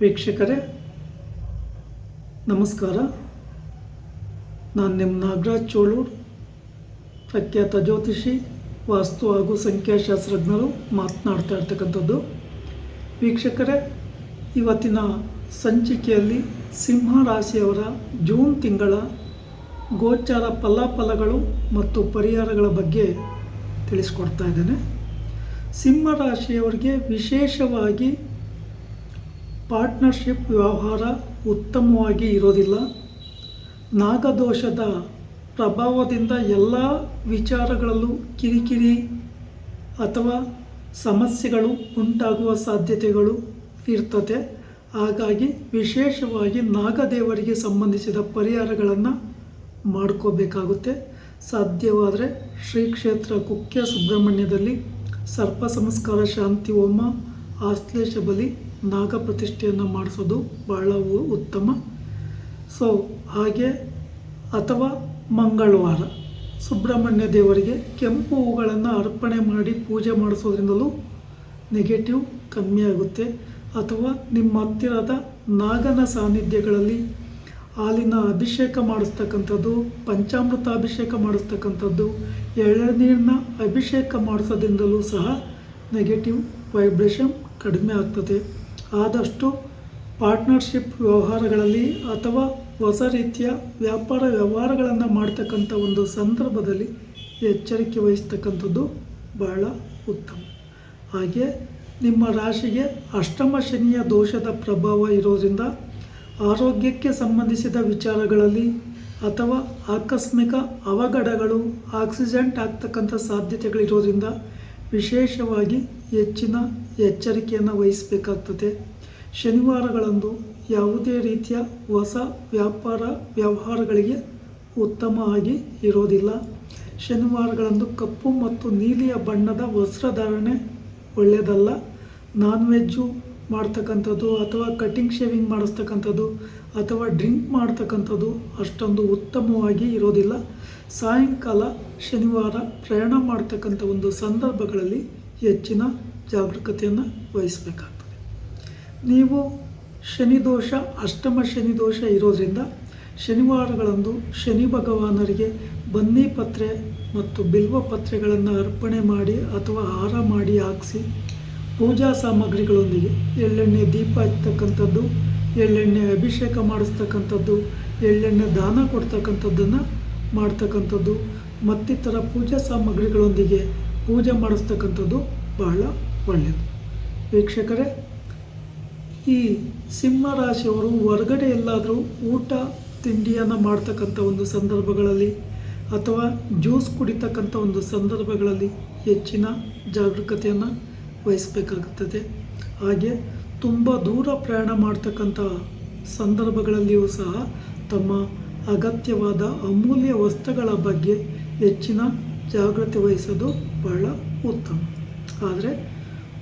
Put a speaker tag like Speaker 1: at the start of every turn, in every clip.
Speaker 1: ವೀಕ್ಷಕರೇ, ನಮಸ್ಕಾರ. ನಾನು ನಿಮ್ಮ ನಾಗರಾಜ್ ಚೋಳೂರ್, ಪ್ರಖ್ಯಾತ ಜ್ಯೋತಿಷಿ, ವಾಸ್ತು ಹಾಗೂ ಸಂಖ್ಯಾಶಾಸ್ತ್ರಜ್ಞರು ಮಾತನಾಡ್ತಾ ಇರ್ತಕ್ಕಂಥದ್ದು. ವೀಕ್ಷಕರೇ, ಇವತ್ತಿನ ಸಂಚಿಕೆಯಲ್ಲಿ ಸಿಂಹ ರಾಶಿಯವರ ಜೂನ್ ತಿಂಗಳ ಗೋಚಾರ ಫಲಾಫಲಗಳು ಮತ್ತು ಪರಿಹಾರಗಳ ಬಗ್ಗೆ ತಿಳಿಸ್ಕೊಡ್ತಾ ಇದ್ದೇನೆ. ಸಿಂಹ ರಾಶಿಯವರಿಗೆ ವಿಶೇಷವಾಗಿ ಪಾರ್ಟ್ನರ್ಶಿಪ್ ವ್ಯವಹಾರ ಉತ್ತಮವಾಗಿ ಇರೋದಿಲ್ಲ. ನಾಗದೋಷದ ಪ್ರಭಾವದಿಂದ ಎಲ್ಲ ವಿಚಾರಗಳಲ್ಲೂ ಕಿರಿಕಿರಿ ಅಥವಾ ಸಮಸ್ಯೆಗಳು ಉಂಟಾಗುವ ಸಾಧ್ಯತೆಗಳು ಇರ್ತದೆ. ಹಾಗಾಗಿ ವಿಶೇಷವಾಗಿ ನಾಗದೇವರಿಗೆ ಸಂಬಂಧಿಸಿದ ಪರಿಹಾರಗಳನ್ನು ಮಾಡ್ಕೋಬೇಕಾಗುತ್ತೆ. ಸಾಧ್ಯವಾದರೆ ಶ್ರೀ ಕ್ಷೇತ್ರ ಕುಕ್ಕೆ ಸುಬ್ರಹ್ಮಣ್ಯದಲ್ಲಿ ಸರ್ಪ ಸಂಸ್ಕಾರ ಶಾಂತಿ ಹೋಮ ಆಶ್ಲೇಷ ಬಲಿ ನಾಗ ಪ್ರತಿಷ್ಠೆಯನ್ನು ಮಾಡಿಸೋದು ಬಹಳ ಉತ್ತಮ. ಸೊ ಹಾಗೆ ಅಥವಾ ಮಂಗಳವಾರ ಸುಬ್ರಹ್ಮಣ್ಯ ದೇವರಿಗೆ ಕೆಂಪು ಹೂಗಳನ್ನು ಅರ್ಪಣೆ ಮಾಡಿ ಪೂಜೆ ಮಾಡಿಸೋದ್ರಿಂದಲೂ ನೆಗೆಟಿವ್ ಕಮ್ಮಿ ಆಗುತ್ತೆ. ಅಥವಾ ನಿಮ್ಮ ಹತ್ತಿರದ ನಾಗನ ಸಾನ್ನಿಧ್ಯಗಳಲ್ಲಿ ಹಾಲಿನ ಅಭಿಷೇಕ ಮಾಡಿಸ್ತಕ್ಕಂಥದ್ದು, ಪಂಚಾಮೃತ ಅಭಿಷೇಕ ಮಾಡಿಸ್ತಕ್ಕಂಥದ್ದು ಎಳನೀರಿನ ಅಭಿಷೇಕ ಮಾಡಿಸೋದ್ರಿಂದಲೂ ಸಹ ನೆಗೆಟಿವ್ ವೈಬ್ರೇಷನ್ ಕಡಿಮೆ ಆಗ್ತದೆ. ಆದಷ್ಟು ಪಾರ್ಟ್ನರ್ಶಿಪ್ ವ್ಯವಹಾರಗಳಲ್ಲಿ ಅಥವಾ ಹೊಸ ರೀತಿಯ ವ್ಯಾಪಾರ ವ್ಯವಹಾರಗಳನ್ನು ಮಾಡ್ತಕ್ಕಂಥ ಒಂದು ಸಂದರ್ಭದಲ್ಲಿ ಎಚ್ಚರಿಕೆ ವಹಿಸ್ತಕ್ಕಂಥದ್ದು ಬಹಳ ಉತ್ತಮ. ಹಾಗೆ ನಿಮ್ಮ ರಾಶಿಗೆ ಅಷ್ಟಮ ಶನಿಯ ದೋಷದ ಪ್ರಭಾವ ಇರೋದ್ರಿಂದ ಆರೋಗ್ಯಕ್ಕೆ ಸಂಬಂಧಿಸಿದ ವಿಚಾರಗಳಲ್ಲಿ ಅಥವಾ ಆಕಸ್ಮಿಕ ಅವಘಡಗಳು, ಆಕ್ಸಿಡೆಂಟ್ ಆಗ್ತಕ್ಕಂಥ ಸಾಧ್ಯತೆಗಳಿರೋದ್ರಿಂದ ವಿಶೇಷವಾಗಿ ಹೆಚ್ಚಿನ ಎಚ್ಚರಿಕೆಯನ್ನು ವಹಿಸಬೇಕಾಗ್ತದೆ. ಶನಿವಾರಗಳಂದು ಯಾವುದೇ ರೀತಿಯ ಹೊಸ ವ್ಯಾಪಾರ ವ್ಯವಹಾರಗಳಿಗೆ ಉತ್ತಮವಾಗಿ ಇರೋದಿಲ್ಲ. ಶನಿವಾರಗಳಂದು ಕಪ್ಪು ಮತ್ತು ನೀಲಿಯ ಬಣ್ಣದ ವಸ್ತ್ರಧಾರಣೆ ಒಳ್ಳೆಯದಲ್ಲ. ನಾನ್ ವೆಜ್ಜು ಮಾಡ್ತಕ್ಕಂಥದ್ದು ಅಥವಾ ಕಟಿಂಗ್ ಶೇವಿಂಗ್ ಮಾಡಿಸ್ತಕ್ಕಂಥದ್ದು ಅಥವಾ ಡ್ರಿಂಕ್ ಮಾಡ್ತಕ್ಕಂಥದ್ದು ಅಷ್ಟೊಂದು ಉತ್ತಮವಾಗಿ ಇರೋದಿಲ್ಲ. ಸಾಯಂಕಾಲ ಶನಿವಾರ ಪ್ರಯಾಣ ಮಾಡ್ತಕ್ಕಂಥ ಒಂದು ಸಂದರ್ಭಗಳಲ್ಲಿ ಹೆಚ್ಚಿನ ಜಾಗರೂಕತೆಯನ್ನು ವಹಿಸಬೇಕಾಗ್ತದೆ. ನೀವು ಶನಿ ದೋಷ, ಅಷ್ಟಮ ಶನಿ ದೋಷ ಇರೋದರಿಂದ ಶನಿವಾರಗಳಂದು ಶನಿ ಭಗವಾನರಿಗೆ ಬನ್ನಿ ಪತ್ರೆ ಮತ್ತು ಬಿಲ್ವ ಪತ್ರೆಗಳನ್ನು ಅರ್ಪಣೆ ಮಾಡಿ ಅಥವಾ ಹಾರ ಮಾಡಿ ಹಾಕಿಸಿ ಪೂಜಾ ಸಾಮಗ್ರಿಗಳೊಂದಿಗೆ ಎಳ್ಳೆಣ್ಣೆ ದೀಪ ಇರ್ತಕ್ಕಂಥದ್ದು ಎಳ್ಳೆಣ್ಣೆ ಅಭಿಷೇಕ ಮಾಡಿಸ್ತಕ್ಕಂಥದ್ದು, ಎಳ್ಳೆಣ್ಣೆ ದಾನ ಕೊಡ್ತಕ್ಕಂಥದ್ದನ್ನು ಮಾಡ್ತಕ್ಕಂಥದ್ದು, ಮತ್ತಿತರ ಪೂಜಾ ಸಾಮಗ್ರಿಗಳೊಂದಿಗೆ ಪೂಜೆ ಮಾಡಿಸ್ತಕ್ಕಂಥದ್ದು ಬಹಳ ಒಳ್ಳೆಯದು. ವೀಕ್ಷಕರೇ, ಈ ಸಿಂಹ ರಾಶಿಯವರು ಹೊರಗಡೆ ಎಲ್ಲಾದರೂ ಊಟ ತಿಂಡಿಯನ್ನು ಮಾಡ್ತಕ್ಕಂಥ ಒಂದು ಸಂದರ್ಭಗಳಲ್ಲಿ ಅಥವಾ ಜ್ಯೂಸ್ ಕುಡಿತಕ್ಕಂಥ ಒಂದು ಸಂದರ್ಭಗಳಲ್ಲಿ ಹೆಚ್ಚಿನ ಜಾಗರೂಕತೆಯನ್ನು ವಹಿಸಬೇಕಾಗುತ್ತದೆ ಹಾಗೆ ತುಂಬ ದೂರ ಪ್ರಯಾಣ ಮಾಡ್ತಕ್ಕಂಥ ಸಂದರ್ಭಗಳಲ್ಲಿಯೂ ಸಹ ತಮ್ಮ ಅಗತ್ಯವಾದ ಅಮೂಲ್ಯ ವಸ್ತುಗಳ ಬಗ್ಗೆ ಹೆಚ್ಚಿನ ಜಾಗೃತಿ ವಹಿಸೋದು ಬಹಳ ಉತ್ತಮ. ಆದರೆ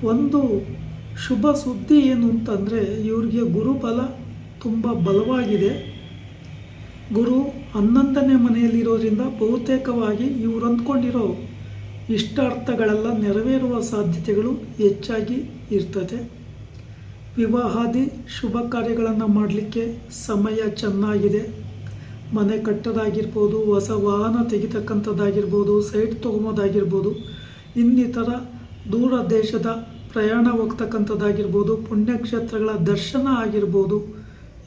Speaker 1: ಒಂದು ಶುಭ ಸುದ್ದಿ ಏನು ಅಂತಂದರೆ ಇವರಿಗೆ ಗುರುಬಲ ತುಂಬ ಬಲವಾಗಿದೆ. ಗುರು ಹನ್ನೊಂದನೇ ಮನೆಯಲ್ಲಿರೋದ್ರಿಂದ ಬಹುತೇಕವಾಗಿ ಇವರು ಅಂದ್ಕೊಂಡಿರೋ ಇಷ್ಟಾರ್ಥಗಳೆಲ್ಲ ನೆರವೇರುವ ಸಾಧ್ಯತೆಗಳು ಹೆಚ್ಚಾಗಿ ಇರ್ತದೆ. ವಿವಾಹಾದಿ ಶುಭ ಕಾರ್ಯಗಳನ್ನು ಮಾಡಲಿಕ್ಕೆ ಸಮಯ ಚೆನ್ನಾಗಿದೆ. ಮನೆ ಕಟ್ಟೋದಾಗಿರ್ಬೋದು, ಹೊಸ ವಾಹನ ತೆಗಿತಕ್ಕಂಥದ್ದಾಗಿರ್ಬೋದು, ಸೈಟ್ ತೊಗೊಂಬೋದಾಗಿರ್ಬೋದು, ಇನ್ನಿತರ ದೂರ ದೇಶದ ಪ್ರಯಾಣ ಹೋಗ್ತಕ್ಕಂಥದ್ದಾಗಿರ್ಬೋದು, ಪುಣ್ಯಕ್ಷೇತ್ರಗಳ ದರ್ಶನ ಆಗಿರ್ಬೋದು,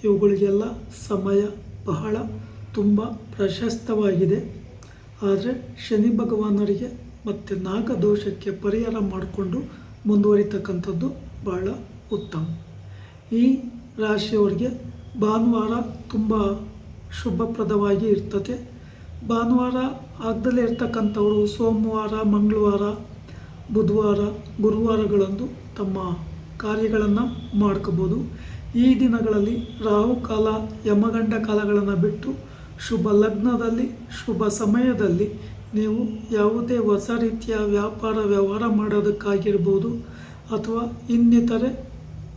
Speaker 1: ಇವುಗಳಿಗೆಲ್ಲ ಸಮಯ ಬಹಳ ತುಂಬ ಪ್ರಶಸ್ತವಾಗಿದೆ. ಆದರೆ ಶನಿ ಭಗವಾನರಿಗೆ ಮತ್ತು ನಾಗದೋಷಕ್ಕೆ ಪರಿಹಾರ ಮಾಡಿಕೊಂಡು ಮುಂದುವರಿತಕ್ಕಂಥದ್ದು ಬಹಳ ಉತ್ತಮ. ಈ ರಾಶಿಯವರಿಗೆ ಭಾನುವಾರ ತುಂಬ ಶುಭಪ್ರದವಾಗಿ ಇರ್ತದೆ. ಭಾನುವಾರ ಆಗದಲ್ಲೇ ಇರ್ತಕ್ಕಂಥವರು ಸೋಮವಾರ, ಮಂಗಳವಾರ, ಬುಧವಾರ, ಗುರುವಾರಗಳಂದು ತಮ್ಮ ಕಾರ್ಯಗಳನ್ನು ಮಾಡ್ಕೋಬೋದು. ಈ ದಿನಗಳಲ್ಲಿ ರಾಹುಕಾಲ ಯಮಗಂಡ ಕಾಲಗಳನ್ನು ಬಿಟ್ಟು ಶುಭ ಲಗ್ನದಲ್ಲಿ, ಶುಭ ಸಮಯದಲ್ಲಿ ನೀವು ಯಾವುದೇ ಹೊಸ ರೀತಿಯ ವ್ಯಾಪಾರ ವ್ಯವಹಾರ ಮಾಡೋದಕ್ಕಾಗಿರ್ಬೋದು ಅಥವಾ ಇನ್ನಿತರೆ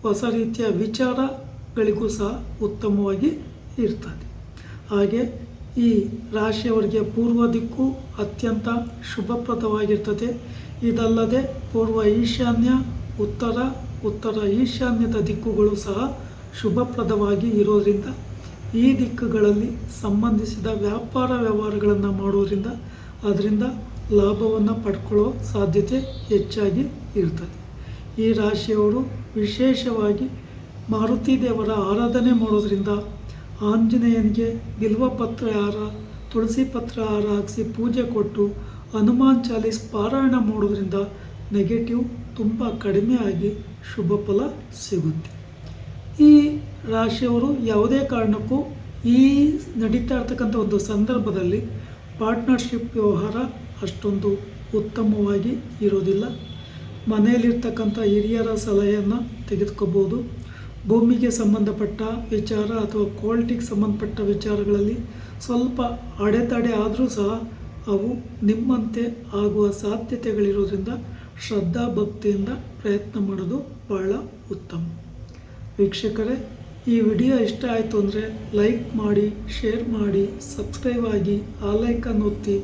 Speaker 1: ಹೊಸ ರೀತಿಯ ವಿಚಾರಗಳಿಗೂ ಸಹ ಉತ್ತಮವಾಗಿ ಇರ್ತದೆ. ಹಾಗೆ ಈ ರಾಶಿಯವರಿಗೆ ಪೂರ್ವ ದಿಕ್ಕು ಅತ್ಯಂತ ಶುಭಪ್ರದವಾಗಿರ್ತದೆ. ಇದಲ್ಲದೆ ಪೂರ್ವ ಈಶಾನ್ಯ, ಉತ್ತರ ಉತ್ತರ ಈಶಾನ್ಯದ ದಿಕ್ಕುಗಳು ಸಹ ಶುಭಪ್ರದವಾಗಿ ಇರೋದರಿಂದ ಈ ದಿಕ್ಕುಗಳಲ್ಲಿ ಸಂಬಂಧಿಸಿದ ವ್ಯಾಪಾರ ವ್ಯವಹಾರಗಳನ್ನು ಮಾಡೋದ್ರಿಂದ ಅದರಿಂದ ಲಾಭವನ್ನು ಪಡ್ಕೊಳ್ಳೋ ಸಾಧ್ಯತೆ ಹೆಚ್ಚಾಗಿ ಇರ್ತದೆ. ಈ ರಾಶಿಯವರು ವಿಶೇಷವಾಗಿ ಮಾರುತಿ ದೇವರ ಆರಾಧನೆ ಮಾಡೋದ್ರಿಂದ ಆಂಜನೇಯನಿಗೆ ಬಿಲ್ವಪತ್ರ ಹಾರ, ತುಳಸಿ ಪತ್ರ ಹಾರ ಹಾಕಿಸಿ ಪೂಜೆ ಕೊಟ್ಟು ಹನುಮಾನ್ ಚಾಲೀಸ್ ಪಾರಾಯಣ ಮಾಡೋದ್ರಿಂದ ನೆಗೆಟಿವ್ ತುಂಬ ಕಡಿಮೆ ಆಗಿ ಶುಭ ಫಲ ಸಿಗುತ್ತೆ. ಈ ರಾಶಿಯವರು ಯಾವುದೇ ಕಾರಣಕ್ಕೂ ಈ ನಡೀತಾ ಇರ್ತಕ್ಕಂಥ ಒಂದು ಸಂದರ್ಭದಲ್ಲಿ ಪಾರ್ಟ್ನರ್ಶಿಪ್ ವ್ಯವಹಾರ ಅಷ್ಟೊಂದು ಉತ್ತಮವಾಗಿ ಇರೋದಿಲ್ಲ. ಮನೆಯಲ್ಲಿರ್ತಕ್ಕಂಥ ಹಿರಿಯರ ಸಲಹೆಯನ್ನು ತೆಗೆದುಕೋಬೋದು. ಭೂಮಿಗೆ ಸಂಬಂಧಪಟ್ಟ ವಿಚಾರ ಅಥವಾ ಕ್ವಾಲಿಟಿಗೆ ಸಂಬಂಧಪಟ್ಟ ವಿಚಾರಗಳಲ್ಲಿ ಸ್ವಲ್ಪ ಅಡೆತಡೆ ಆದರೂ ಸಹ ಅವು ನಿಮ್ಮಂತೆ ಆಗುವ ಸಾಧ್ಯತೆಗಳಿರೋದ್ರಿಂದ ಶ್ರದ್ಧಾ ಭಕ್ತಿಯಿಂದ ಪ್ರಯತ್ನ ಮಾಡೋದು ಬಹಳ ಉತ್ತಮ. ವೀಕ್ಷಕರೇ ಈ ವಿಡಿಯೋ ಇಷ್ಟ ಆಯಿತು ಅಂದರೆ ಲೈಕ್ ಮಾಡಿ, ಶೇರ್ ಮಾಡಿ, ಸಬ್ಸ್ಕ್ರೈಬ್ ಆಗಿ, ಆ ಲೈಕನ್ ಒತ್ತಿ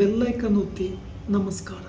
Speaker 1: ಬೆಲ್ಲೈಕನ್ ಒತ್ತಿ. ನಮಸ್ಕಾರ.